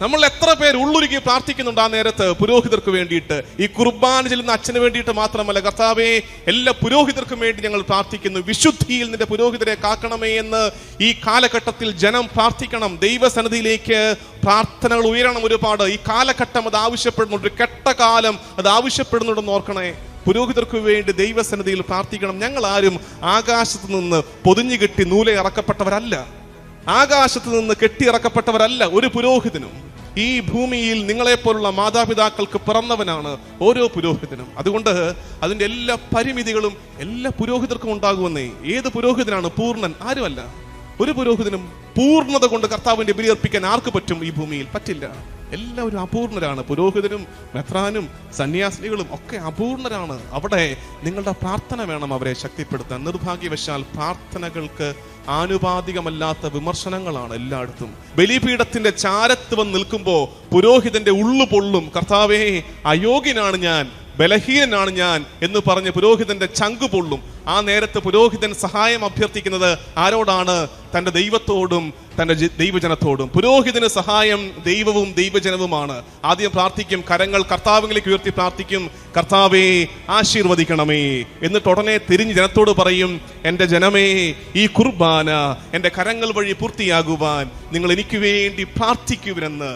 നമ്മൾ എത്ര പേര് ഉള്ളുരുക്കി പ്രാർത്ഥിക്കുന്നുണ്ട് ആ നേരത്ത് പുരോഹിതർക്ക് വേണ്ടിയിട്ട്? ഈ കുർബാന ചെല്ലുന്ന അച്ഛന് വേണ്ടിയിട്ട് മാത്രമല്ല കർത്താവേ എല്ലാ പുരോഹിതർക്കും വേണ്ടി ഞങ്ങൾ പ്രാർത്ഥിക്കുന്നു. വിശുദ്ധിയിൽ നിന്റെ പുരോഹിതരെ കാക്കണമേ എന്ന് ഈ കാലഘട്ടത്തിൽ ജനം പ്രാർത്ഥിക്കണം. ദൈവസന്നിധിയിലേക്ക് പ്രാർത്ഥനകൾ ഉയരണം ഒരുപാട്. ഈ കാലഘട്ടം അത് ആവശ്യപ്പെടുന്നുണ്ട്. ഒരു കെട്ട കാലം അത് ആവശ്യപ്പെടുന്നുണ്ടെന്ന് ഓർക്കണേ. പുരോഹിതർക്ക് വേണ്ടി ദൈവസന്നിധിയിൽ പ്രാർത്ഥിക്കണം. ഞങ്ങൾ ആരും ആകാശത്ത് നിന്ന് പൊതിഞ്ഞു കെട്ടി നൂലെ ഇറക്കപ്പെട്ടവരല്ല ആകാശത്ത് നിന്ന് കെട്ടിയിറക്കപ്പെട്ടവരല്ല ഒരു പുരോഹിതനും. ഈ ഭൂമിയിൽ നിങ്ങളെപ്പോലുള്ള മാതാപിതാക്കൾക്ക് പിറന്നവനാണ് ഓരോ പുരോഹിതനും. അതുകൊണ്ട് അതിന്റെ എല്ലാ പരിമിതികളും എല്ലാ പുരോഹിതർക്കും ഉണ്ടാകുമെന്നേ. ഏത് പുരോഹിതനാണ് പൂർണൻ? ആരുമല്ല. ഒരു പുരോഹിതനും പൂർണത കൊണ്ട് കർത്താവിന്റെ ബലിയർപ്പിക്കാൻ ആർക്ക് പറ്റും? ഈ ഭൂമിയിൽ പറ്റില്ല. എല്ലാവരും അപൂർണരാണ്. പുരോഹിതനും മെത്രാനും സന്യാസിനികളും ഒക്കെ അപൂർണരാണ്. അവിടെ നിങ്ങളുടെ പ്രാർത്ഥന വേണം അവരെ ശക്തിപ്പെടുത്താൻ. നിർഭാഗ്യവശാൽ പ്രാർത്ഥനകൾക്ക് ആനുപാതികമല്ലാത്ത വിമർശനങ്ങളാണ് എല്ലായിടത്തും. ബലിപീഠത്തിന്റെ ചാരത്ത് വന്ന് നിൽക്കുമ്പോൾ പുരോഹിതന്റെ ഉള്ളു പൊള്ളും. കർത്താവേ അയോഗ്യനാണ് ഞാൻ ബലഹീനനാണ് ഞാൻ എന്ന് പറഞ്ഞ് പുരോഹിതന്റെ ചങ്കു പൊള്ളും. ആ നേരത്ത് പുരോഹിതൻ സഹായം അഭ്യർത്ഥിക്കുന്നത് ആരോടാണ്? തന്റെ ദൈവത്തോടും തന്റെ ദൈവജനത്തോടും. പുരോഹിതന് സഹായം ദൈവവും ദൈവജനവുമാണ്. ആദ്യം പ്രാർത്ഥിക്കും കരങ്ങൾ കർത്താവിലേക്ക് ഉയർത്തി പ്രാർത്ഥിക്കും. കർത്താവേ ആശീർവദിക്കണമേ. എന്നിട്ട് ഉടനെ തിരിഞ്ഞ് ജനത്തോട് പറയും എന്റെ ജനമേ ഈ കുർബാന എന്റെ കരങ്ങൾ വഴി പൂർത്തിയാകുവാൻ നിങ്ങൾ എനിക്ക് വേണ്ടി പ്രാർത്ഥിക്കുവരെന്ന്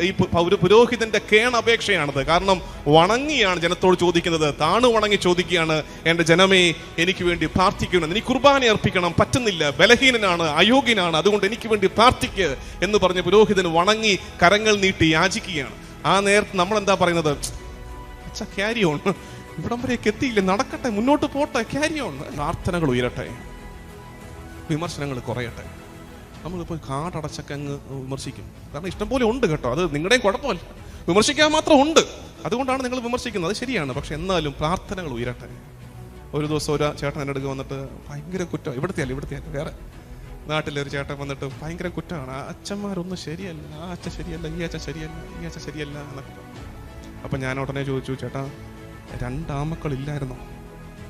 ഈ ഒരു പുരോഹിതന്റെ കേണപേക്ഷയാണത്. കാരണം വണങ്ങിയാണ് ജനത്തോട് ചോദിക്കുന്നത്. താണു വണങ്ങി ചോദിക്കുകയാണ് എന്റെ ജനമേ എനിക്ക് വേണ്ടി പ്രാർത്ഥിക്കണം എനിക്ക് കുർബാന അർപ്പിക്കണം പറ്റുന്നില്ല. ബലഹീനനാണ് അയോഗ്യനാണ്. അതുകൊണ്ട് എനിക്ക് വേണ്ടി പ്രാർത്ഥിക്ക് എന്ന് പറഞ്ഞ് പുരോഹിതൻ വണങ്ങി കരങ്ങൾ നീട്ടി യാചിക്കുകയാണ്. ആ നേരത്ത് നമ്മൾ എന്താ പറയുന്നത്? അച്ഛാ ക്യാരി ഓൺ ഇവിടം വരെയൊക്കെ എത്തിയില്ല? നടക്കട്ടെ മുന്നോട്ട് പോട്ടെ ക്യാരി ഓൺ പ്രാർത്ഥനകൾ ഉയരട്ടെ. വിമർശനങ്ങൾ കുറയട്ടെ. നമ്മളിപ്പോൾ കാടടച്ചൊക്കെ അങ്ങ് വിമർശിക്കും. കാരണം ഇഷ്ടം പോലെ ഉണ്ട് കേട്ടോ. അത് നിങ്ങളുടെയും കുഴപ്പമല്ല. വിമർശിക്കാൻ മാത്രം ഉണ്ട്. അതുകൊണ്ടാണ് നിങ്ങൾ വിമർശിക്കുന്നത്. അത് ശരിയാണ്. പക്ഷെ എന്നാലും പ്രാർത്ഥനകൾ ഉയരട്ടെ. ഒരു ദിവസം ഒരു ചേട്ടൻ എന്റെ അടുക്ക് വന്നിട്ട് ഭയങ്കര കുറ്റം. ഇവിടുത്തെ അല്ല ഇവിടുത്തെ വേറെ. നാട്ടിലെ ഒരു ചേട്ടൻ വന്നിട്ട് ഭയങ്കര കുറ്റമാണ്. ആ അച്ഛന്മാരൊന്നും ശരിയല്ല. ആ അച്ഛൻ ശരിയല്ല. ഈ അച്ഛൻ ശരിയല്ല. ഈ അച്ഛൻ ശരിയല്ല എന്നൊക്കെ. അപ്പൊ ഞാൻ ഉടനെ ചോദിച്ചു ചേട്ടാ രണ്ടാമക്കളില്ലായിരുന്നോ?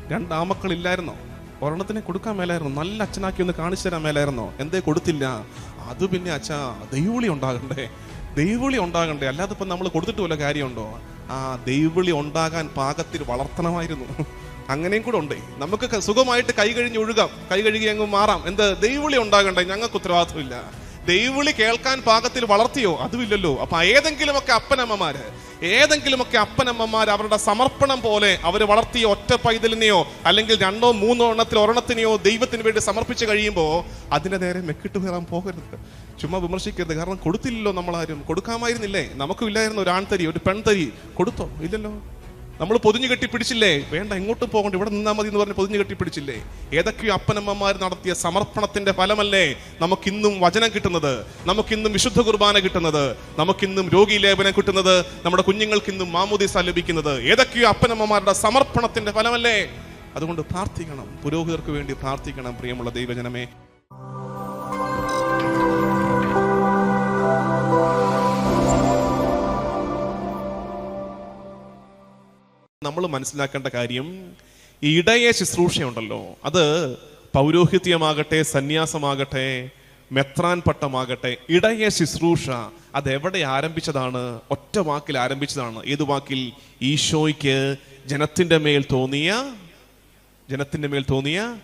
രണ്ടാമക്കളില്ലായിരുന്നോ? ഒരെണ്ണത്തിനെ കൊടുക്കാൻ മേലായിരുന്നു? നല്ല അച്ഛനാക്കി ഒന്ന് കാണിച്ചു തരാൻ മേലായിരുന്നോ? എന്തേ കൊടുത്തില്ല? അത് പിന്നെ അച്ഛാ ദൈവളി ഉണ്ടാകണ്ടേ? ദൈവളി ഉണ്ടാകണ്ടേ? അല്ലാതെ ഇപ്പം നമ്മൾ കൊടുത്തിട്ട് വല്ല കാര്യമുണ്ടോ? ആ ദൈവളി ഉണ്ടാകാൻ പാകത്തിൽ വളർത്തണമായിരുന്നു. അങ്ങനെയും കൂടെ ഉണ്ട്. നമുക്ക് സുഖമായിട്ട് കൈ കഴിഞ്ഞ് ഒഴുകാം. കൈ കഴുകി അങ്ങ് മാറാം. എന്ത്? ദൈവവിളി ഉണ്ടാകണ്ടേ? ഞങ്ങൾക്ക് ഉത്തരവാദിത്വമില്ല. ദൈവവിളി കേൾക്കാൻ പാകത്തിൽ വളർത്തിയോ? അതുമില്ലല്ലോ. അപ്പൊ ഏതെങ്കിലുമൊക്കെ അപ്പനമ്മമാര് ഏതെങ്കിലുമൊക്കെ അപ്പനമ്മമാർ അവരുടെ സമർപ്പണം പോലെ അവർ വളർത്തിയ ഒറ്റ പൈതലിനെയോ അല്ലെങ്കിൽ രണ്ടോ മൂന്നോ എണ്ണത്തിൽ ഒരെണ്ണത്തിനെയോ ദൈവത്തിന് വേണ്ടി സമർപ്പിച്ചു കഴിയുമ്പോൾ അതിന്റെ നേരെ മെക്കിട്ട് കയറാൻ പോകരുത്. ചുമ്മാ വിമർശിക്കരുത്. കാരണം കൊടുത്തില്ലല്ലോ നമ്മളാരും. കൊടുക്കാമായിരുന്നില്ലേ? നമുക്കും ഇല്ലായിരുന്നു ഒരു ആൺതരി ഒരു പെൺതരി. കൊടുത്തോ? ഇല്ലല്ലോ. നമ്മൾ പൊതിഞ്ഞു കെട്ടി പിടിച്ചില്ലേ? വേണ്ട എങ്ങോട്ടും പോകണ്ട ഇവിടെ നിന്നാൽ മതി എന്ന് പറഞ്ഞ് പൊതിഞ്ഞു കെട്ടി പിടിച്ചില്ലേ? ഏതൊക്കെയോ അപ്പനമ്മമാർ നടത്തിയ സമർപ്പണത്തിന്റെ ഫലമല്ലേ നമുക്കിന്നും വചനം കിട്ടുന്നത്? നമുക്കിന്നും വിശുദ്ധ കുർബാന കിട്ടുന്നത്? നമുക്കിന്നും രോഗി ലേപനം കിട്ടുന്നത്? നമ്മുടെ കുഞ്ഞുങ്ങൾക്ക് ഇന്നും മാമോദിസ ലഭിക്കുന്നത്? ഏതൊക്കെയോ അപ്പനമ്മമാരുടെ സമർപ്പണത്തിന്റെ ഫലമല്ലേ? അതുകൊണ്ട് പ്രാർത്ഥിക്കണം. പുരോഹിതർക്ക് വേണ്ടി പ്രാർത്ഥിക്കണം പ്രിയമുള്ള ദൈവജനമേ. മനസ്സിലാക്കേണ്ട കാര്യം ഇടയ ശുശ്രൂഷയുണ്ടല്ലോ. അത് പൗരോഹിത്യമാകട്ടെ സന്യാസമാകട്ടെ മെത്രാൻ പട്ടമാകട്ടെ ഇടയ ശുശ്രൂഷ അതെവിടെ ആരംഭിച്ചതാണ്? ഒറ്റ വാക്കിൽ ആരംഭിച്ചതാണ്. ഏത് വാക്കിൽ? ഈശോയ്ക്ക് ജനത്തിന്റെ മേൽ തോന്നിയ ജനത്തിന്റെ മേൽ തോന്നിയ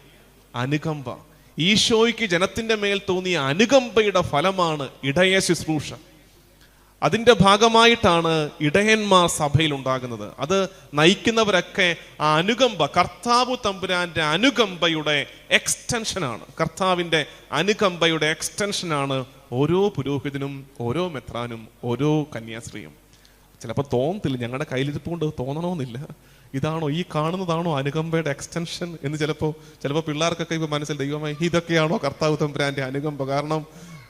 അനുകമ്പ. ഈശോയ്ക്ക് ജനത്തിന്റെ മേൽ തോന്നിയ അനുകമ്പയുടെ ഫലമാണ് ഇടയ ശുശ്രൂഷ. അതിന്റെ ഭാഗമായിട്ടാണ് ഇടയന്മാർ സഭയിൽ ഉണ്ടാകുന്നത് അത് നയിക്കുന്നവരൊക്കെ ആ അനുകമ്പ കർത്താവ് തമ്പുരാന്റെ അനുകമ്പയുടെ എക്സ്റ്റൻഷനാണ്. കർത്താവിന്റെ അനുകമ്പയുടെ എക്സ്റ്റൻഷനാണ് ഓരോ പുരോഹിതനും ഓരോ മെത്രാനും ഓരോ കന്യാസ്ത്രീയും. ചിലപ്പോൾ തോന്നത്തില്ല ഞങ്ങളുടെ കയ്യിലിരിപ്പ് കൊണ്ട് തോന്നണമെന്നില്ല ഇതാണോ ഈ കാണുന്നതാണോ അനുകമ്പയുടെ എക്സ്റ്റൻഷൻ എന്ന് ചിലപ്പോൾ ചിലപ്പോൾ പിള്ളേർക്കൊക്കെ ഇപ്പോൾ മനസ്സിൽ ദൈവമായി ഇതൊക്കെയാണോ കർത്താവ് തമ്പുരാന്റെ അനുകമ്പ? കാരണം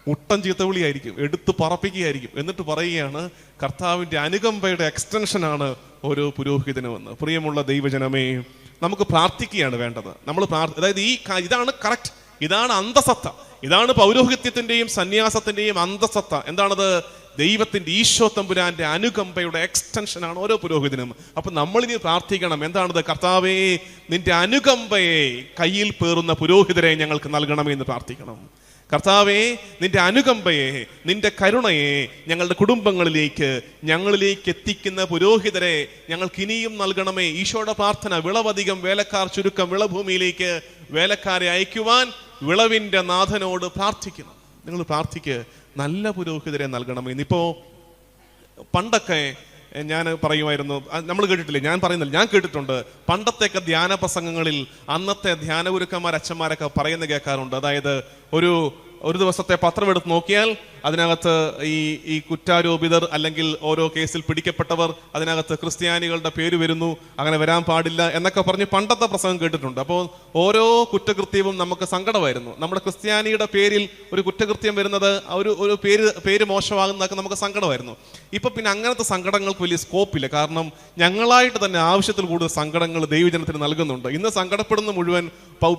മുട്ടൻ ചീത്തവിളിയായിരിക്കും എടുത്ത് പറപ്പിക്കുകയായിരിക്കും. എന്നിട്ട് പറയുകയാണ് കർത്താവിന്റെ അനുകമ്പയുടെ എക്സ്റ്റൻഷനാണ് ഓരോ പുരോഹിതനുമെന്ന് പ്രിയമുള്ള ദൈവജനമേ നമുക്ക് പ്രാർത്ഥിക്കുകയാണ് വേണ്ടത്. നമ്മൾ പ്രാർത്ഥ അതായത് ഈ ഇതാണ് കറക്റ്റ് ഇതാണ് അന്തസത്ത. ഇതാണ് പൗരോഹിത്യത്തിന്റെയും സന്യാസത്തിന്റെയും അന്തസത്ത. എന്താണത്? ദൈവത്തിന്റെ ഈശോ തമ്പുരാന്റെ അനുകമ്പയുടെ എക്സ്റ്റൻഷനാണ് ഓരോ പുരോഹിതനും. അപ്പം നമ്മളിനി പ്രാർത്ഥിക്കണം. എന്താണത്? കർത്താവേ നിന്റെ അനുകമ്പയെ കയ്യിൽ പേറുന്ന പുരോഹിതരെ ഞങ്ങൾക്ക് നൽകണമേ എന്ന് പ്രാർത്ഥിക്കണം. കർത്താവെ നിന്റെ അനുകമ്പയെ നിന്റെ കരുണയെ ഞങ്ങളുടെ കുടുംബങ്ങളിലേക്ക് ഞങ്ങളിലേക്ക് എത്തിക്കുന്ന പുരോഹിതരെ ഞങ്ങൾക്ക് ഇനിയും നൽകണമേ. ഈശോയുടെ പ്രാർത്ഥന വിളവധികം വേലക്കാർ ചുരുക്കം വിളഭൂമിയിലേക്ക് വേലക്കാരെ അയക്കുവാൻ വിളവിന്റെ നാഥനോട് പ്രാർത്ഥിക്കണം നിങ്ങൾ പ്രാർത്ഥിക്ക് നല്ല പുരോഹിതരെ നൽകണമേ. ഇന്നിപ്പോ പണ്ടൊക്കെ ഞാൻ പറയുമായിരുന്നു. നമ്മൾ കേട്ടിട്ടില്ലേ? ഞാൻ പറയുന്നില്ല. ഞാൻ കേട്ടിട്ടുണ്ട്. പണ്ടത്തെയൊക്കെ ധ്യാന പ്രസംഗങ്ങളിൽ അന്നത്തെ ധ്യാന ഗുരുക്കന്മാർ അച്ഛന്മാരൊക്കെ പറയുന്ന കേൾക്കാറുണ്ട്. അതായത് ഒരു ഒരു ദിവസത്തെ പത്രം എടുത്ത് നോക്കിയാൽ അതിനകത്ത് ഈ ഈ കുറ്റാരോപിതർ അല്ലെങ്കിൽ ഓരോ കേസിൽ പിടിക്കപ്പെട്ടവർ അതിനകത്ത് ക്രിസ്ത്യാനികളുടെ പേര് വരുന്നു അങ്ങനെ വരാൻ പാടില്ല എന്നൊക്കെ പറഞ്ഞ് പണ്ടത്തെ പ്രസംഗം കേട്ടിട്ടുണ്ട്. അപ്പോൾ ഓരോ കുറ്റകൃത്യവും നമുക്ക് സങ്കടമായിരുന്നു. നമ്മുടെ ക്രിസ്ത്യാനിയുടെ പേരിൽ ഒരു കുറ്റകൃത്യം വരുന്നത് ഒരു ഒരു പേര് പേര് മോശമാകുന്നതൊക്കെ നമുക്ക് സങ്കടമായിരുന്നു. ഇപ്പം പിന്നെ അങ്ങനത്തെ സങ്കടങ്ങൾക്ക് വലിയ സ്കോപ്പില്ല. കാരണം ഞങ്ങളായിട്ട് തന്നെ ആവശ്യത്തിൽ കൂടുതൽ സങ്കടങ്ങൾ ദൈവജനത്തിന് നൽകുന്നുണ്ട്. ഇന്ന് സങ്കടപ്പെടുന്ന മുഴുവൻ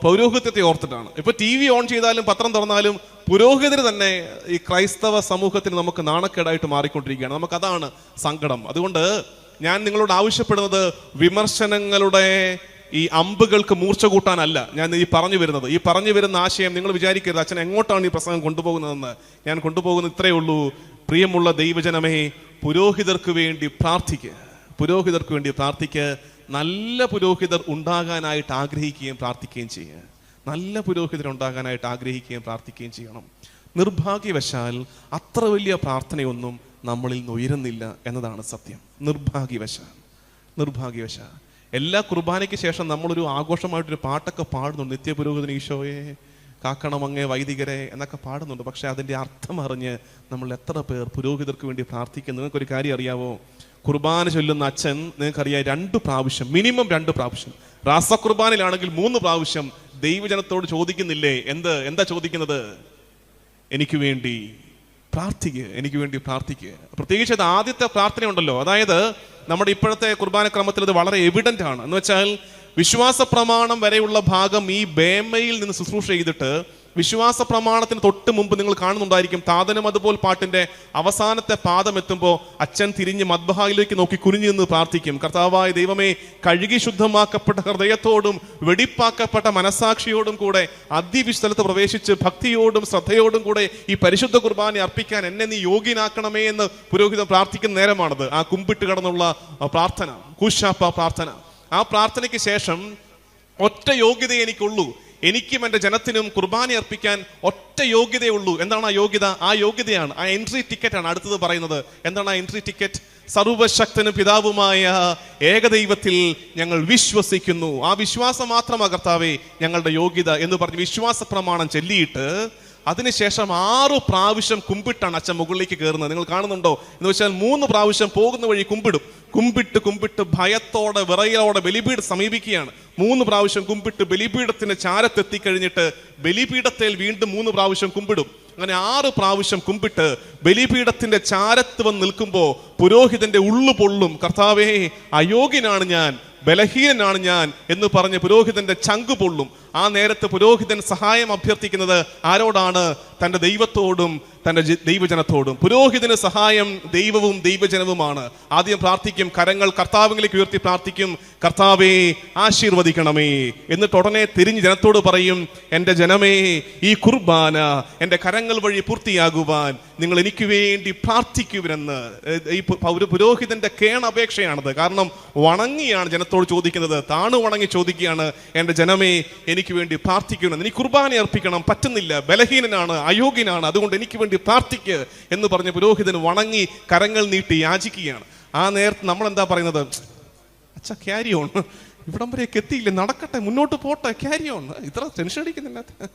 പൗരോഹിത്യത്തെ ഓർത്തിട്ടാണ്. ഇപ്പോൾ ടി വി ഓൺ ചെയ്താലും പത്രം തുറന്നാലും പുരോഹിതർ തന്നെ ഈ ക്രൈസ്തവ സമൂഹത്തിന് നമുക്ക് നാണക്കേടായിട്ട് മാറിക്കൊണ്ടിരിക്കുകയാണ്. നമുക്കതാണ് സങ്കടം. അതുകൊണ്ട് ഞാൻ നിങ്ങളോട് ആവശ്യപ്പെടുന്നത് വിമർശനങ്ങളുടെ ഈ അമ്പുകൾക്ക് മൂർച്ച കൂട്ടാനല്ല. ഞാൻ ഈ പറഞ്ഞു വരുന്നത്. ഈ പറഞ്ഞു വരുന്ന ആശയം നിങ്ങൾ വിചാരിക്കരുത്. അച്ഛൻ എങ്ങോട്ടാണ് ഈ പ്രസംഗം കൊണ്ടുപോകുന്നതെന്ന്? ഞാൻ കൊണ്ടുപോകുന്ന ഇത്രയേ ഉള്ളൂ. പ്രിയമുള്ള ദൈവജനമേ പുരോഹിതർക്ക് വേണ്ടി പ്രാർത്ഥിക്കുക പുരോഹിതർക്ക് വേണ്ടി പ്രാർത്ഥിക്കുക നല്ല പുരോഹിതർ ഉണ്ടാകാനായിട്ട് ആഗ്രഹിക്കുകയും പ്രാർത്ഥിക്കുകയും ചെയ്യുക നല്ല പുരോഹിതരെ ഉണ്ടാകാനായിട്ട് ആഗ്രഹിക്കുകയും പ്രാർത്ഥിക്കുകയും ചെയ്യണം. നിർഭാഗ്യവശാൽ അത്ര വലിയ പ്രാർത്ഥനയൊന്നും നമ്മളിൽ നിന്ന് ഉയരുന്നില്ല എന്നതാണ് സത്യം. നിർഭാഗ്യവശാൽ. നിർഭാഗ്യവശാൽ. എല്ലാ കുർബാനയ്ക്ക് ശേഷം നമ്മളൊരു ആഘോഷമായിട്ടൊരു പാട്ടൊക്കെ പാടുന്നുണ്ട്. നിത്യപുരോഹിതൻ ഈശോയെ കാക്കണമങ്ങേ വൈദികരെ എന്നൊക്കെ പാടുന്നുണ്ട്. പക്ഷേ അതിന്റെ അർത്ഥം അറിഞ്ഞ് നമ്മൾ എത്ര പേർ പുരോഹിതർക്ക് വേണ്ടി പ്രാർത്ഥിക്കുന്നു? നിങ്ങൾക്കൊരു കാര്യം അറിയാവോ? കുർബാന ചൊല്ലുന്ന അച്ഛൻ നിങ്ങൾക്കറിയാം രണ്ട് പ്രാവശ്യം മിനിമം രണ്ട് പ്രാവശ്യം. റാസ കുർബാനയിലാണെങ്കിൽ മൂന്ന് പ്രാവശ്യം ദൈവജനത്തോട് ചോദിക്കുന്നില്ലേ? എന്ത്? എന്താ ചോദിക്കുന്നത്? എനിക്ക് വേണ്ടി പ്രാർത്ഥിക്കുക എനിക്ക് വേണ്ടി പ്രാർത്ഥിക്കുക പ്രത്യേകിച്ച് അത് ആദ്യത്തെ പ്രാർത്ഥന ഉണ്ടല്ലോ അതായത് നമ്മുടെ ഇപ്പോഴത്തെ കുർബാന ക്രമത്തിൽ അത് വളരെ എവിഡന്റ് ആണ്. എന്ന് വെച്ചാൽ വിശ്വാസ പ്രമാണം വരെയുള്ള ഭാഗം ഈ ബേമയിൽ നിന്ന് ശുശ്രൂഷ ചെയ്തിട്ട് വിശ്വാസ പ്രമാണത്തിന് തൊട്ട് മുമ്പ് നിങ്ങൾ കാണുന്നുണ്ടായിരിക്കും താതനം അതുപോലെ പാട്ടിന്റെ അവസാനത്തെ പാദം എത്തുമ്പോൾ അച്ഛൻ തിരിഞ്ഞ് മദ്ബഹായിലേക്ക് നോക്കി കുനിഞ്ഞു നിന്ന് പ്രാർത്ഥിക്കും. കർത്താവായ ദൈവമേ കഴുകി ശുദ്ധമാക്കപ്പെട്ട ഹൃദയത്തോടും വെടിപ്പാക്കപ്പെട്ട മനസാക്ഷിയോടും കൂടെ അതിവിസ്ഥലത്ത് പ്രവേശിച്ച് ഭക്തിയോടും ശ്രദ്ധയോടും കൂടെ ഈ പരിശുദ്ധ കുർബാന അർപ്പിക്കാൻ എന്നെ നീ യോഗ്യനാക്കണമേ എന്ന് പുരോഹിതം പ്രാർത്ഥിക്കുന്ന നേരമാണത്. ആ കുമ്പിട്ട് കടന്നുള്ള പ്രാർത്ഥന കുശാപ്പ പ്രാർത്ഥന. ആ പ്രാർത്ഥനയ്ക്ക് ശേഷം ഒറ്റ യോഗ്യത എനിക്കുള്ളൂ. എനിക്കും എന്റെ ജനത്തിനും കുർബാന അർപ്പിക്കാൻ ഒറ്റ യോഗ്യതയുള്ളൂ. എന്താണ് ആ യോഗ്യത? ആ യോഗ്യതയാണ് ആ എൻട്രി ടിക്കറ്റാണ് അടുത്തത് പറയുന്നത്. എന്താണ് ആ എൻട്രി ടിക്കറ്റ് സർവശക്തനും പിതാവുമായ ഏകദൈവത്തിൽ ഞങ്ങൾ വിശ്വസിക്കുന്നു. ആ വിശ്വാസം മാത്രമാ കർത്താവേ ഞങ്ങളുടെ യോഗ്യത എന്ന് പറഞ്ഞ് വിശ്വാസ പ്രമാണം ചൊല്ലിയിട്ട് അതിനുശേഷം ആറു പ്രാവശ്യം കുമ്പിട്ടാണ് അച്ഛൻ മുകളിലേക്ക് കയറുന്നത്. നിങ്ങൾ കാണുന്നുണ്ടോ? എന്ന് വെച്ചാൽ മൂന്ന് പ്രാവശ്യം പോകുന്ന വഴി കുമ്പിടും. കുമ്പിട്ട് കുമ്പിട്ട് ഭയത്തോടെ വിറയലോടെ ബലിപീഠം സമീപിക്കുകയാണ്. മൂന്ന് പ്രാവശ്യം കുമ്പിട്ട് ബലിപീഠത്തിന്റെ ചാരത്തെത്തി കഴിഞ്ഞിട്ട് ബലിപീഠത്തിൽ വീണ്ടും മൂന്ന് പ്രാവശ്യം കുമ്പിടും. അങ്ങനെ ആറ് പ്രാവശ്യം കുമ്പിട്ട് ബലിപീഠത്തിന്റെ ചാരത്ത് വന്ന് നിൽക്കുമ്പോൾ പുരോഹിതന്റെ ഉള്ളു പൊള്ളും. കർത്താവേ അയോഗ്യനാണ് ഞാൻ ബലഹീനനാണ് ഞാൻ എന്ന് പറഞ്ഞ് പുരോഹിതന്റെ ചങ്കു പൊള്ളും. ആ നേരത്ത് പുരോഹിതൻ സഹായം അഭ്യർത്ഥിക്കുന്നത് ആരോടാണ്? തന്റെ ദൈവത്തോടും തന്റെ ദൈവജനത്തോടും. പുരോഹിതന് സഹായം ദൈവവും ദൈവജനവുമാണ്. ആദ്യം പ്രാർത്ഥിക്കും കരങ്ങൾ കർത്താവിലേക്ക് ഉയർത്തി പ്രാർത്ഥിക്കും കർത്താവേ ആശീർവദിക്കണമേ. എന്നിട്ട് ഉടനെ തിരിഞ്ഞ് ജനത്തോട് പറയും എന്റെ ജനമേ ഈ കുർബാന എന്റെ കരങ്ങൾ വഴി പൂർത്തിയാകുവാൻ നിങ്ങൾ എനിക്ക് വേണ്ടി പ്രാർത്ഥിക്കുവരെന്ന് ഈ ഒരു പൗര പുരോഹിതന്റെ കേണപേക്ഷയാണത്. കാരണം വണങ്ങിയാണ് ജനത്തോട് ചോദിക്കുന്നത്. താണു വണങ്ങി ചോദിക്കുകയാണ് എന്റെ ജനമേ എനിക്ക് വേണ്ടി പ്രാർത്ഥിക്കണം. എനിക്ക് കുർബാന അർപ്പിക്കണം. പറ്റുന്നില്ല. ബലഹീനനാണ് അയോഗ്യനാണ്. അതുകൊണ്ട് എനിക്ക് വേണ്ടി പ്രാർത്ഥിക്ക് എന്ന് പറഞ്ഞ പുരോഹിതൻ വണങ്ങി കരങ്ങൾ നീട്ടി യാചിക്കുകയാണ്. ആ നേരത്ത് നമ്മൾ എന്താ പറയുന്നത്? അച്ഛ ക്യാരി ഓൺ ഇവിടം വരെയൊക്കെ എത്തിയില്ലേ? നടക്കട്ടെ മുന്നോട്ട് പോട്ടെ. ക്യാരി ഓൺ ഇത്ര ടെൻഷൻ അടിക്കുന്നില്ല.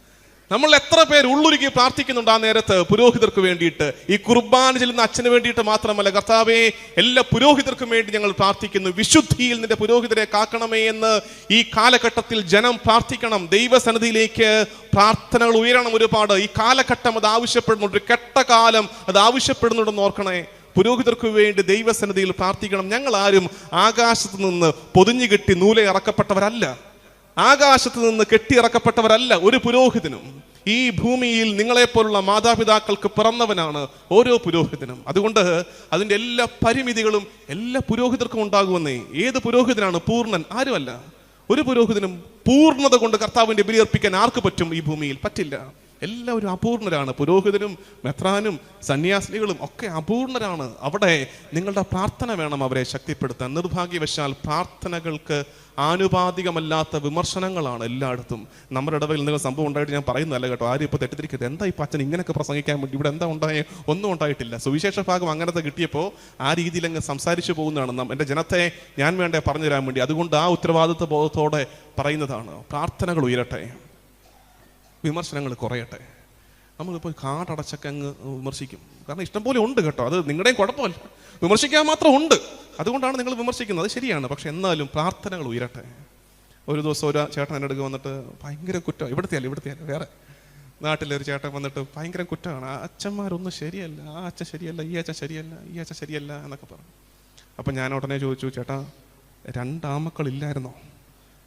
നമ്മൾ എത്ര പേര് ഉള്ളുരുക്കി പ്രാർത്ഥിക്കുന്നുണ്ട് ആ നേരത്ത് പുരോഹിതർക്ക് വേണ്ടിയിട്ട്? ഈ കുർബാന ചെല്ലുന്ന അച്ഛന് വേണ്ടിയിട്ട് മാത്രമല്ല കർത്താവേ എല്ലാ പുരോഹിതർക്കും വേണ്ടി ഞങ്ങൾ പ്രാർത്ഥിക്കുന്നു. വിശുദ്ധിയിൽ നിന്റെ പുരോഹിതരെ കാക്കണമേ എന്ന് ഈ കാലഘട്ടത്തിൽ ജനം പ്രാർത്ഥിക്കണം. ദൈവസന്നിധിയിലേക്ക് പ്രാർത്ഥനകൾ ഉയരണം ഒരുപാട്. ഈ കാലഘട്ടം അത് ആവശ്യപ്പെടുന്നുണ്ട്. ഒരു കെട്ട കാലം അത് ആവശ്യപ്പെടുന്നുണ്ടെന്ന് ഓർക്കണേ. പുരോഹിതർക്ക് വേണ്ടി ദൈവസന്നിധിയിൽ പ്രാർത്ഥിക്കണം. ഞങ്ങൾ ആരും ആകാശത്ത് നിന്ന് പൊതിഞ്ഞു കെട്ടി നൂലെ ഇറക്കപ്പെട്ടവരല്ല ആകാശത്ത് നിന്ന് കെട്ടിയിറക്കപ്പെട്ടവരല്ല ഒരു പുരോഹിതനും. ഈ ഭൂമിയിൽ നിങ്ങളെപ്പോലുള്ള മാതാപിതാക്കൾക്ക് പിറന്നവനാണ് ഓരോ പുരോഹിതനും. അതുകൊണ്ട് അതിന്റെ എല്ലാ പരിമിതികളും എല്ലാ പുരോഹിതർക്കും ഉണ്ടാകുമെന്നേ. ഏത് പുരോഹിതനാണ് പൂർണൻ? ആരുമല്ല. ഒരു പുരോഹിതനും പൂർണത കൊണ്ട് കർത്താവിന്റെ ബലിയർപ്പിക്കാൻ ആർക്ക് പറ്റും ഈ ഭൂമിയിൽ? പറ്റില്ല. എല്ലാവരും അപൂർണരാണ്. പുരോഹിതനും മെത്രാനും സന്യാസിനികളും ഒക്കെ അപൂർണരാണ്. അവിടെ നിങ്ങളുടെ പ്രാർത്ഥന വേണം അവരെ ശക്തിപ്പെടുത്താൻ. നിർഭാഗ്യവശാൽ പ്രാർത്ഥനകൾക്ക് ആനുപാതികമല്ലാത്ത വിമർശനങ്ങളാണ് എല്ലായിടത്തും. നമ്മുടെ ഇടവയിൽ നിങ്ങൾ സംഭവം ഉണ്ടായിട്ട് ഞാൻ പറയുന്നതല്ല കേട്ടോ. ആരും ഇപ്പോൾ തെറ്റിദ്ധരിക്കരുത്. എന്താ ഇപ്പം അച്ഛൻ ഇങ്ങനെയൊക്കെ പ്രസംഗിക്കാൻ വേണ്ടി? ഇവിടെ എന്താ ഉണ്ടായ? ഒന്നും ഉണ്ടായിട്ടില്ല. സുവിശേഷ ഭാഗം അങ്ങനത്തെ കിട്ടിയപ്പോൾ ആ രീതിയിൽ അങ്ങ് സംസാരിച്ചു പോകുന്നതാണ് എന്റെ ജനത്തെ ഞാൻ വേണ്ടേ പറഞ്ഞു തരാൻ വേണ്ടി. അതുകൊണ്ട് ആ ഉത്തരവാദിത്വ ബോധത്തോടെ പറയുന്നതാണ്. പ്രാർത്ഥനകൾ ഉയരട്ടെ. വിമർശനങ്ങൾ കുറയട്ടെ. നമ്മളിപ്പോൾ കാടടച്ചൊക്കെ അങ്ങ് വിമർശിക്കും. കാരണം ഇഷ്ടംപോലെ ഉണ്ട് കേട്ടോ. അത് നിങ്ങളുടെയും കുഴപ്പമല്ല. വിമർശിക്കാൻ മാത്രം ഉണ്ട്. അതുകൊണ്ടാണ് നിങ്ങൾ വിമർശിക്കുന്നത്. അത് ശരിയാണ്. പക്ഷെ എന്നാലും പ്രാർത്ഥനകൾ ഉയരട്ടെ. ഒരു ദിവസം ഒരു ചേട്ടൻ എന്റെ അടുക്ക് വന്നിട്ട് ഭയങ്കര കുറ്റം. ഇവിടുത്തെ അല്ല ഇവിടുത്തെ അല്ല വേറെ. നാട്ടിലെ ഒരു ചേട്ടൻ വന്നിട്ട് ഭയങ്കര കുറ്റമാണ്. ആ അച്ഛന്മാരൊന്നും ശരിയല്ല. ആ അച്ഛൻ ശരിയല്ല. ഈ അച്ഛൻ ശരിയല്ല. ഈ അച്ഛൻ ശരിയല്ല എന്നൊക്കെ പറഞ്ഞു. അപ്പം ഞാൻ ഉടനെ ചോദിച്ചു ചേട്ടാ രണ്ടാമക്കളില്ലായിരുന്നോ?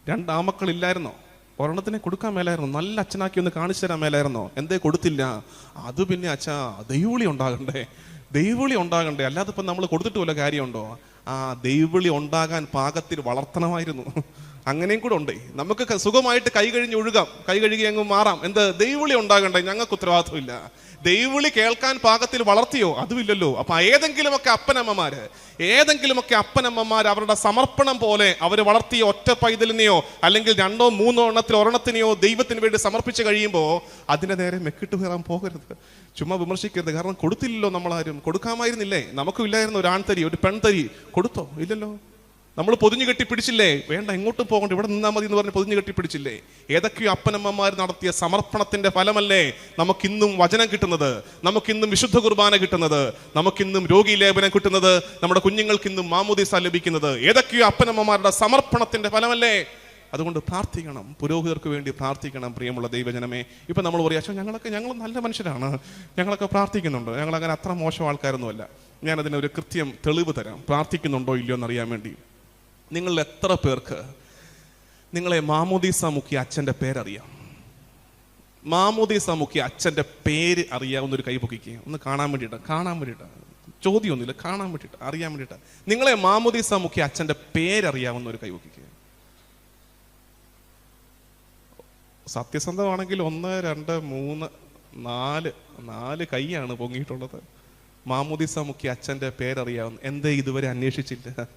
രണ്ടാമക്കളില്ലായിരുന്നോ? ഒരെണ്ണത്തിനെ കൊടുക്കാൻ മേലായിരുന്നു? നല്ല അച്ഛനാക്കി ഒന്ന് കാണിച്ചു തരാൻ മേലായിരുന്നോ? എന്തേ കൊടുത്തില്ല. അത് പിന്നെ അച്ഛാ ദൈവവിളി ഉണ്ടാകണ്ടേ? ദൈവവിളി ഉണ്ടാകണ്ടേ? അല്ലാതെ ഇപ്പം നമ്മൾ കൊടുത്തിട്ട് കാര്യമുണ്ടോ? ആ ദൈവവിളി ഉണ്ടാകാൻ പാകത്തിൽ വളർത്തണമായിരുന്നു. അങ്ങനെയും കൂടെ ഉണ്ട്. നമുക്ക് സുഖമായിട്ട് കൈ കഴിഞ്ഞ് ഒഴുകാം. കൈ കഴുകി അങ്ങ് മാറാം. എന്ത്? ദൈവവിളി ഉണ്ടാകണ്ടേ? ഞങ്ങൾക്ക് ഉത്തരവാദിത്വമില്ല. ദൈവവിളി കേൾക്കാൻ പാകത്തിൽ വളർത്തിയോ? അതുമില്ലല്ലോ. അപ്പൊ ഏതെങ്കിലുമൊക്കെ അപ്പനമ്മമാര് ഏതെങ്കിലുമൊക്കെ അപ്പനമ്മമാർ അവരുടെ സമർപ്പണം പോലെ അവർ വളർത്തിയ ഒറ്റ പൈതലിനെയോ അല്ലെങ്കിൽ രണ്ടോ മൂന്നോ എണ്ണത്തിൽ ഒരെണ്ണത്തിനെയോ ദൈവത്തിന് വേണ്ടി സമർപ്പിച്ച് കഴിയുമ്പോൾ അതിന്റെ നേരെ മെക്കിട്ട് കയറാൻ പോകരുത്. ചുമ്മാ വിമർശിക്കരുത്. കാരണം കൊടുത്തില്ലല്ലോ നമ്മളാരും. കൊടുക്കാമായിരുന്നില്ലേ? നമുക്കും ഇല്ലായിരുന്നു ഒരു ആൺതരി ഒരു പെൺതരി. കൊടുത്തോ? ഇല്ലല്ലോ. നമ്മൾ പൊതിഞ്ഞു കെട്ടിപ്പിടിച്ചില്ലേ വേണ്ട എങ്ങോട്ടും പോകണ്ട ഇവിടെ നിന്നാൽ മതി എന്ന് പറഞ്ഞ് പൊതിഞ്ഞു കെട്ടിപ്പിടിച്ചില്ലേ ഏതൊക്കെയോ അപ്പനമ്മമാർ നടത്തിയ സമർപ്പണത്തിന്റെ ഫലമല്ലേ നമുക്കിന്നും വചനം കിട്ടുന്നത്? നമുക്കിന്നും വിശുദ്ധ കുർബാന കിട്ടുന്നത്? നമുക്കിന്നും രോഗി ലേപനം കിട്ടുന്നത്? നമ്മുടെ കുഞ്ഞുങ്ങൾക്കിന്നും മാമുദീസ ലഭിക്കുന്നത്? ഏതൊക്കെയോ അപ്പനമ്മമാരുടെ സമർപ്പണത്തിന്റെ ഫലമല്ലേ? അതുകൊണ്ട് പ്രാർത്ഥിക്കണം. പുരോഹിതർക്ക് വേണ്ടി പ്രാർത്ഥിക്കണം പ്രിയമുള്ള ദൈവജനമേ. ഇപ്പം നമ്മൾ പറയാം പക്ഷേ ഞങ്ങളൊക്കെ ഞങ്ങൾ നല്ല മനുഷ്യരാണ്. ഞങ്ങളൊക്കെ പ്രാർത്ഥിക്കുന്നുണ്ട്. ഞങ്ങളങ്ങനെ അത്ര മോശം ആൾക്കാരൊന്നുമല്ല. ഞാനതിനൊരു കൃത്യം തെളിവ് തരാം. പ്രാർത്ഥിക്കുന്നുണ്ടോ ഇല്ലയോ എന്നറിയാൻ വേണ്ടി. നിങ്ങൾ എത്ര പേർക്ക് നിങ്ങളെ മാമോദീസ മുക്കിയ അച്ഛന്റെ പേരറിയാം? മാമോദീസ മുക്കിയ അച്ഛന്റെ പേര് അറിയാവുന്ന ഒരു കൈ പൊക്കിക്കുക ഒന്ന് കാണാൻ വേണ്ടിയിട്ട് കാണാൻ വേണ്ടിയിട്ട്. ചോദ്യമൊന്നുമില്ല കാണാൻ വേണ്ടിയിട്ട് അറിയാൻ വേണ്ടിയിട്ട്. നിങ്ങളെ മാമോദീസ മുക്കിയ അച്ഛന്റെ പേരറിയാവുന്ന ഒരു കൈ പൊക്കിക്കുക സത്യസന്ധമാണെങ്കിൽ ഒന്ന് രണ്ട് മൂന്ന് നാല് നാല് കൈയാണ് പൊങ്ങിയിട്ടുള്ളത്. മാമോദീസ മുഖ്യ അച്ഛന്റെ പേരറിയാവുന്ന എന്തേ ഇതുവരെ അന്വേഷിച്ചില്ല?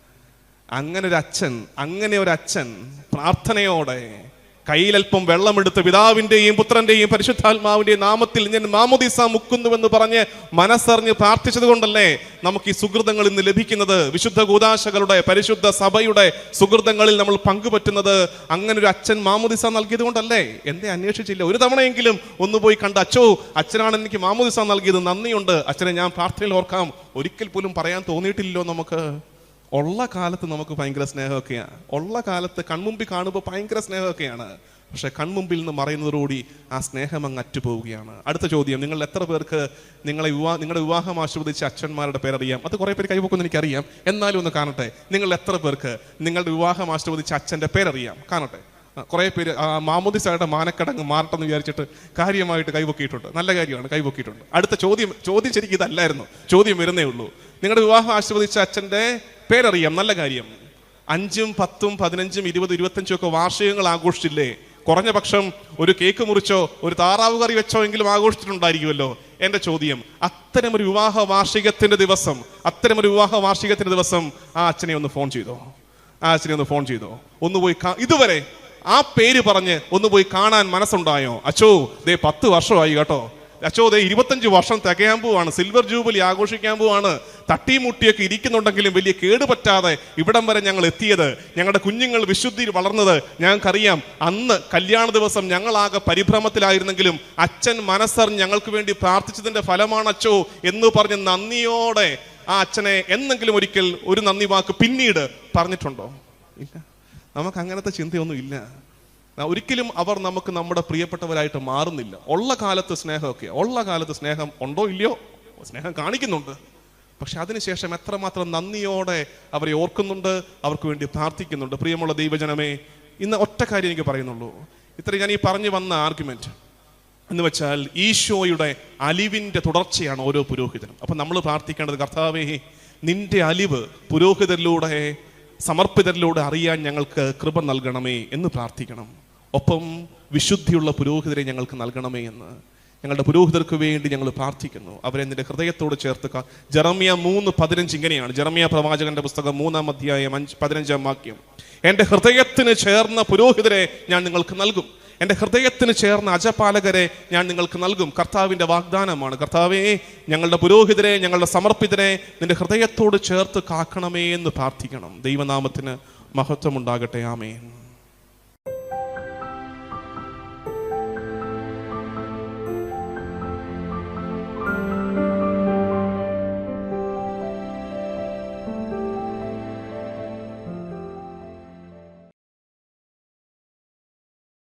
അങ്ങനെ ഒരു അച്ഛൻ അങ്ങനെ ഒരു അച്ഛൻ പ്രാർത്ഥനയോടെ കയ്യിലൽപ്പം വെള്ളമെടുത്ത് പിതാവിന്റെയും പുത്രന്റെയും പരിശുദ്ധാത്മാവിന്റെയും നാമത്തിൽ ഞാൻ മാമോദീസ മുക്കുന്നുവെന്ന് പറഞ്ഞ് മനസ്സറിഞ്ഞ് പ്രാർത്ഥിച്ചത് കൊണ്ടല്ലേ നമുക്ക് ഈ സുഹൃതങ്ങൾ ഇന്ന് ലഭിക്കുന്നത്? വിശുദ്ധ കൂതാശകളുടെ പരിശുദ്ധ സഭയുടെ സുഹൃതങ്ങളിൽ നമ്മൾ പങ്കുപറ്റുന്നത് അങ്ങനെ ഒരു അച്ഛൻ മാമുദീസ നൽകിയത് കൊണ്ടല്ലേ എന്നെ അന്വേഷിച്ചില്ല. ഒരു തവണയെങ്കിലും ഒന്ന് പോയി കണ്ട അച്ഛോ അച്ഛനാണ് എനിക്ക് മാമുദീസ നൽകിയത് നന്ദിയുണ്ട്. അച്ഛനെ ഞാൻ പ്രാർത്ഥനയിൽ ഓർക്കാം. ഒരിക്കൽ പോലും പറയാൻ തോന്നിയിട്ടില്ലല്ലോ നമുക്ക്. ഉള്ള കാലത്ത് നമുക്ക് ഭയങ്കര സ്നേഹമൊക്കെയാണ്. ഉള്ള കാലത്ത് കൺമുമ്പിൽ കാണുമ്പോൾ ഭയങ്കര സ്നേഹമൊക്കെയാണ്. പക്ഷെ കൺമുമ്പിൽ നിന്ന് മറയുന്നതോടുകൂടി ആ സ്നേഹം അങ്ങ് അറ്റുപോവുകയാണ്. അടുത്ത ചോദ്യം നിങ്ങൾ എത്ര പേർക്ക് നിങ്ങളെ വിവാഹ നിങ്ങളുടെ വിവാഹം ആസ്വദിച്ച അച്ഛന്മാരുടെ പേരറിയാം? അത് കുറേ പേര് കൈവക്കുമെന്ന് എനിക്കറിയാം. എന്നാലും ഒന്ന് കാണട്ടെ നിങ്ങൾ എത്ര പേർക്ക് നിങ്ങളുടെ വിവാഹം ആസ്വദിച്ച അച്ഛന്റെ പേരറിയാം? കാണട്ടെ. കുറേ പേര് മാമോദിസയുടെ മാനക്കടങ്ങ് മാറട്ടെന്ന് വിചാരിച്ചിട്ട് കാര്യമായിട്ട് കൈവക്കിയിട്ടുണ്ട്. നല്ല കാര്യമാണ് കൈവക്കിയിട്ടുണ്ട്. അടുത്ത ചോദ്യം ചോദ്യം ശരിക്കും ഇതല്ലായിരുന്നു. ചോദ്യം വരുന്നേ ഉള്ളൂ. നിങ്ങളുടെ വിവാഹം ആസ്വദിച്ച അച്ഛന്റെ പേരറിയാം നല്ല കാര്യം. അഞ്ചും പത്തും പതിനഞ്ചും ഇരുപത് ഇരുപത്തഞ്ചും ഒക്കെ വാർഷികങ്ങൾ ആഘോഷിച്ചില്ലേ? കുറഞ്ഞ പക്ഷം ഒരു കേക്ക് മുറിച്ചോ ഒരു താറാവ് കറി വെച്ചോ എങ്കിലും ആഘോഷിച്ചിട്ടുണ്ടായിരിക്കുമല്ലോ. എന്റെ ചോദ്യം അത്തരമൊരു വിവാഹ വാർഷികത്തിന്റെ ദിവസം അത്തരമൊരു വിവാഹ വാർഷികത്തിന്റെ ദിവസം ആ അച്ഛനെ ഒന്ന് ഫോൺ ചെയ്തോ? ആ അച്ഛനെ ഒന്ന് ഫോൺ ചെയ്തോ? ഒന്ന് പോയി ഇതുവരെ ആ പേര് പറഞ്ഞ് ഒന്ന് പോയി കാണാൻ മനസ്സുണ്ടായോ? അച്ചോ ദേ പത്ത് വർഷമായി കേട്ടോ. അച്ചോ ദേ ഇരുപത്തഞ്ച് വർഷം തികയാൻ പോവാണ്. സിൽവർ ജൂബിലി ആഘോഷിക്കാൻ പോവാണ്. തട്ടിമുട്ടിയൊക്കെ ഇരിക്കുന്നുണ്ടെങ്കിലും വലിയ കേടുപറ്റാതെ ഇവിടം വരെ ഞങ്ങൾ എത്തിയത് ഞങ്ങളുടെ കുഞ്ഞുങ്ങൾ വിശുദ്ധിയിൽ വളർന്നത് ഞങ്ങൾക്കറിയാം. അന്ന് കല്യാണ ദിവസം ഞങ്ങളാകെ പരിഭ്രമത്തിലായിരുന്നെങ്കിലും അച്ഛൻ മനസ്സറിഞ്ഞ് ഞങ്ങൾക്ക് വേണ്ടി പ്രാർത്ഥിച്ചതിന്റെ ഫലമാണ് അച്ചോ എന്ന് പറഞ്ഞ് നന്ദിയോടെ ആ അച്ഛനെ എന്നെങ്കിലും ഒരിക്കൽ ഒരു നന്ദി വാക്ക് പിന്നീട് പറഞ്ഞിട്ടുണ്ടോ? ഇല്ല. നമുക്ക് അങ്ങനത്തെ ചിന്തയൊന്നും ഇല്ല. ഒരിക്കലും അവർ നമുക്ക് നമ്മുടെ പ്രിയപ്പെട്ടവരായിട്ട് മാറുന്നില്ല. ഉള്ള കാലത്ത് സ്നേഹമൊക്കെ ഉള്ള കാലത്ത് സ്നേഹം ഉണ്ടോ ഇല്ലയോ? സ്നേഹം കാണിക്കുന്നുണ്ട്. പക്ഷെ അതിനുശേഷം എത്രമാത്രം നന്ദിയോടെ അവരെ ഓർക്കുന്നുണ്ട് അവർക്ക് വേണ്ടി പ്രാർത്ഥിക്കുന്നുണ്ട്. പ്രിയമുള്ള ദൈവജനമേ ഇന്ന് ഒറ്റ കാര്യം എനിക്ക് പറയുന്നുള്ളൂ. ഇത്ര ഞാൻ ഈ പറഞ്ഞു വന്ന ആർഗ്യുമെന്റ് എന്ന് വെച്ചാൽ ഈശോയുടെ അലിവിന്റെ തുടർച്ചയാണ് ഓരോ പുരോഹിതനും. അപ്പൊ നമ്മൾ പ്രാർത്ഥിക്കേണ്ടത് കർത്താവേ നിന്റെ അലിവ് പുരോഹിതരിലൂടെ സമർപ്പിതരിലൂടെ അറിയാൻ ഞങ്ങൾക്ക് കൃപ നൽകണമേ എന്ന് പ്രാർത്ഥിക്കണം. ഒപ്പം വിശുദ്ധിയുള്ള പുരോഹിതരെ ഞങ്ങൾക്ക് നൽകണമേ എന്ന്. ഞങ്ങളുടെ പുരോഹിതർക്ക് വേണ്ടി ഞങ്ങൾ പ്രാർത്ഥിക്കുന്നു. അവരെ നിന്റെ ഹൃദയത്തോട് ചേർത്ത് ജറമിയ മൂന്ന് പതിനഞ്ച് ഇങ്ങനെയാണ്. ജറമിയ പ്രവാചകന്റെ പുസ്തകം മൂന്നാം അധ്യായം അഞ്ച് പതിനഞ്ചാം വാക്യം. എന്റെ ഹൃദയത്തിന് ചേർന്ന പുരോഹിതരെ ഞാൻ നിങ്ങൾക്ക് നൽകും. എന്റെ ഹൃദയത്തിന് ചേർന്ന അജപാലകരെ ഞാൻ നിങ്ങൾക്ക് നൽകും. കർത്താവിന്റെ വാഗ്ദാനമാണ്. കർത്താവേ ഞങ്ങളുടെ പുരോഹിതരെ ഞങ്ങളുടെ സമർപ്പിതരെ നിന്റെ ഹൃദയത്തോട് ചേർത്ത് കാക്കണമേ എന്ന് പ്രാർത്ഥിക്കണം. ദൈവനാമത്തിന് മഹത്വമുണ്ടാകട്ടെ. ആമേൻ.